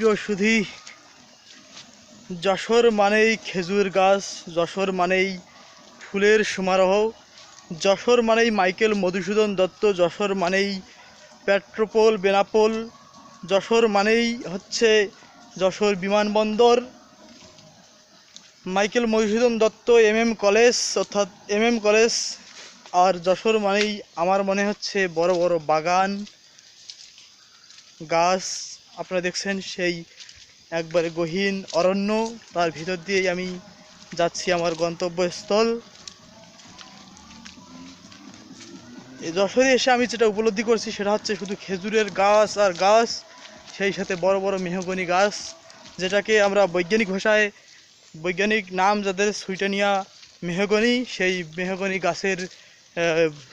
প্রিয় সুধি, যশোর মানেই খেজুর গাছ, যশোর মানেই ফুলের সমারোহ, যশোর মানেই মাইকেল মধুসূদন দত্ত, যশোর মানেই পেট্রোপোল, বেনাপোল, যশোর মানেই হচ্ছে যশোর বিমানবন্দর, Michael Madhusudan Dutta M M college অর্থাৎ এম এম কলেজ, আর যশোর মানেই আমার মনে হচ্ছে বড় বড় বাগান, গাছ আপনারা দেখছেন সেই একবারে গহীন অরণ্য। তার ভিতর দিয়েই আমি যাচ্ছি আমার গন্তব্যস্থল। যশোরে এসে আমি যেটা উপলব্ধি করছি সেটা হচ্ছে শুধু খেজুরের গাছ আর গাছ, সেই সাথে বড় বড় মেহগনি গাছ, যেটাকে আমরা বৈজ্ঞানিক ভাষায় বৈজ্ঞানিক নাম যাদের সুইটানিয়া মেহগনি, সেই মেহগনি গাছের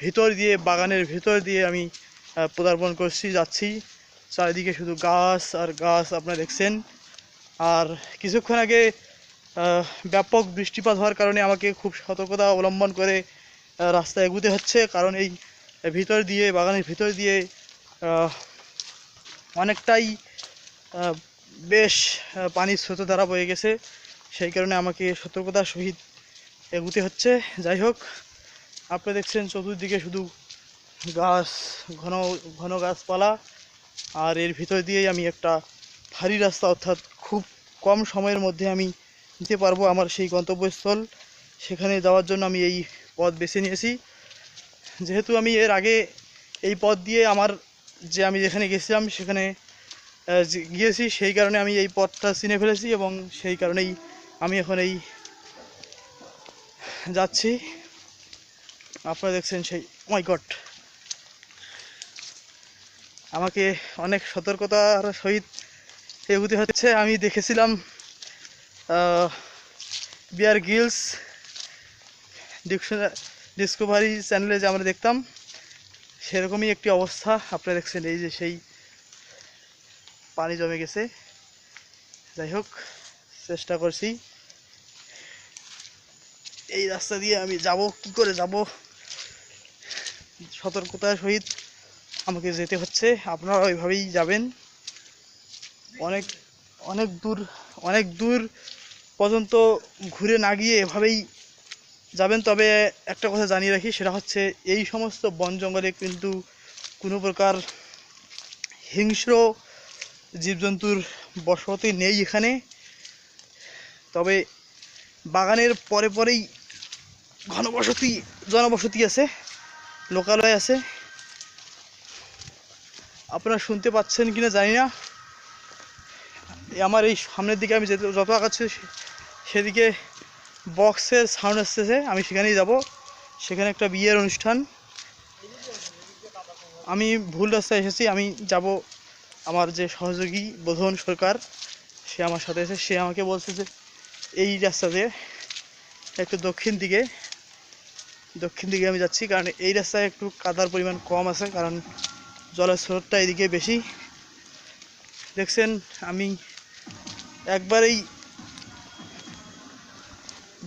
ভিতর দিয়ে, বাগানের ভিতর দিয়ে আমি পদার্পণ করছি, যাচ্ছি। চারিদিকে শুধু গাছ আর গাছ আপনারা দেখছেন। আর কিছুক্ষণ আগে ব্যাপক বৃষ্টিপাত হওয়ার কারণে আমাকে খুব সতর্কতা অবলম্বন করে রাস্তায় এগুতে হচ্ছে। কারণ এই ভিতর দিয়ে, বাগানের ভিতর দিয়ে অনেকটাই বেশ পানির স্রোত দ্বারা বয়ে গেছে। সেই কারণে আমাকে সতর্কতার সহিত এগুতে হচ্ছে। যাই হোক, আপনি দেখছেন চতুর্দিকে শুধু গাছ, ঘন ঘন গাছপালা। আর এর ভিতর দিয়েই আমি একটা ভারী রাস্তা অর্থাৎ খুব কম সময়ের মধ্যে আমি নিতে পারব আমার সেই গন্তব্যস্থল। সেখানে যাওয়ার জন্য আমি এই পথ বেছে নিয়েছি। যেহেতু আমি এর আগে এই পথ দিয়ে আমার যে আমি যেখানে গেছিলাম সেখানে গিয়েছি, সেই কারণে আমি এই পথটা চিনে ফেলেছি এবং সেই কারণেই আমি এখন এই যাচ্ছি। আপনারা দেখছেন সেই মাই গড আমাকে অনেক সতর্কতার সহিত এগুতে হচ্ছে। আমি দেখেছিলাম বিয়ার গিলস ডিসকভারি চ্যানেলে যে আমরা দেখতাম, সেরকমই একটি অবস্থা। আপনারা দেখছেন এই যে সেই পানি জমে গেছে। যাই হোক, চেষ্টা করছি। এই রাস্তা দিয়ে আমি যাব, কি করে যাব? সতর্কতার সহিত আমাকে যেতে হচ্ছে, আপনারা ওইভাবেই যাবেন। অনেক অনেক দূর অনেক দূর পর্যন্ত ঘুরে না গিয়ে এভাবেই যাবেন। তবে একটা কথা জানিয়ে রাখি, সেটা হচ্ছে এই সমস্ত বন জঙ্গলে কিন্তু কোনো প্রকার হিংস্র জীবজন্তুর বসতি নেই এখানে। তবে বাগানের পরে পরেই ঘনবসতি, জনবসতি আছে, লোকালয় আছে। আপনারা শুনতে পাচ্ছেন কিনা জানি না। আমার এই সামনের দিকে আমি যেতে যত আগাচ্ছি সেদিকে বক্সের সাউন্ড আসতেছে, আমি সেখানেই যাব। সেখানে একটা বিয়ের অনুষ্ঠান। আমি ভুল রাস্তায় এসেছি, আমি যাব আমার যে সহযোগী বোধন সরকার, সে আমার সাথে এসে সে আমাকে বলছে যে, এই রাস্তা দিয়ে একটু দক্ষিণ দিকে দক্ষিণ দিকে আমি যাচ্ছি, কারণ এই রাস্তায় একটু কাদার পরিমাণ কম আছে, কারণ জলের স্রোতটা এদিকে বেশি। দেখছেন, আমি একবারেই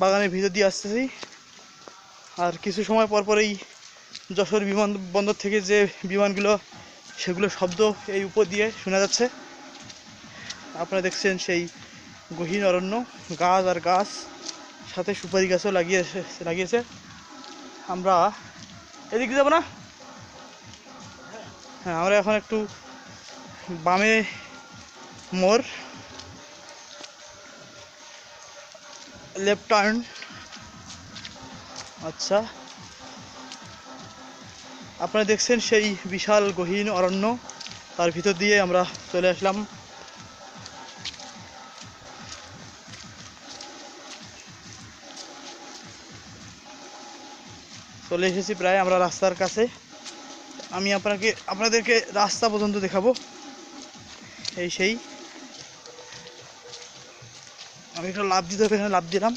বাগানের ভিতর দিয়ে আসতেছি। আর কিছু সময় পর পরেই যশোর বিমান বন্দর থেকে যে বিমানগুলো, সেগুলো শব্দ এই উপর দিয়ে শোনা যাচ্ছে। আপনারা দেখছেন সেই গহীন অরণ্য, গাছ আর গাছ, সাথে সুপারি গাছও লাগিয়েছে লাগিয়েছে। আমরা এদিকে যাব না? হ্যাঁ আমরা এখন একটু বামে মোড়। লেফট টার্ন আচ্ছা। আপনারা দেখছেন সেই বিশাল গহীন অরণ্য। তার ভিতর দিয়ে আমরা চলে আসলাম। চলে এসেছি প্রায় আমরা রাস্তার কাছে। আমি আপনাকে, আপনাদেরকে রাস্তা পর্যন্ত দেখাবো। এই সেই। আমি একটা লাভ দিতে হবে, এখানে লাভ দিলাম।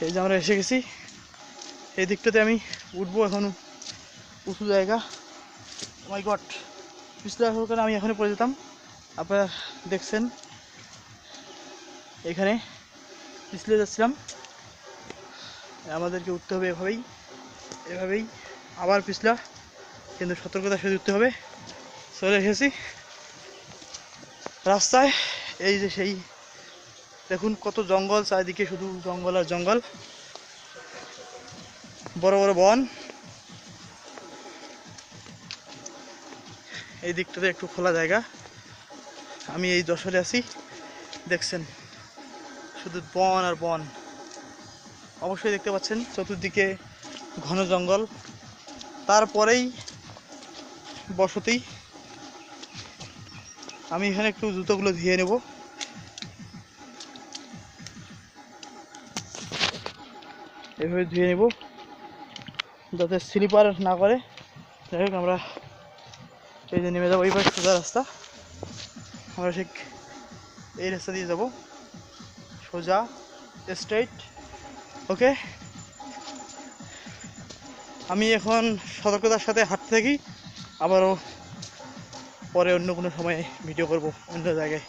এই যে আমরা এসে গেছি। এই দিকটাতে আমি উঠবো এখন। উঁচু জায়গা। মাই গড পিছলে আসার কারণে আমি এখানে পড়ে যেতাম। আপনারা দেখছেন। এখানে পিছলে যাচ্ছিলাম। আমাদেরকে উঠতে হবে এভাবেই। এভাবেই আবার পিছলা। কিন্তু সতর্কতার সাথে উঠতে হবে। চলে এসেছি। রাস্তায়, এই যে সেই, দেখুন কত জঙ্গল, চারিদিকে শুধু জঙ্গল আর জঙ্গল। বড় বড় বন। এই দিকটাতে একটু খোলা জায়গা। আমি এই যশোরে আছি। দেখছেন, শুধু বন আর বন। অবশ্যই দেখতে পাচ্ছেন, চতুর্দিকে ঘন জঙ্গল। তারপরেই বসতি। আমি এখানে একটু জুতোগুলো ধুয়ে নেব। এভাবে ধুয়ে নেব, যাতে স্লিপার না করে। যাই হোক, আমরা এই যে নেমে যাব এই পাশে সোজা রাস্তা। আমরা ঠিক এই রাস্তা দিয়ে যাব। সোজা স্ট্রেইট ওকে আমি এখন সতর্কতার সাথে হাঁটতে থাকি, আবারও পরে অন্য কোনো সময় ভিডিও করব, অন্য জায়গায়।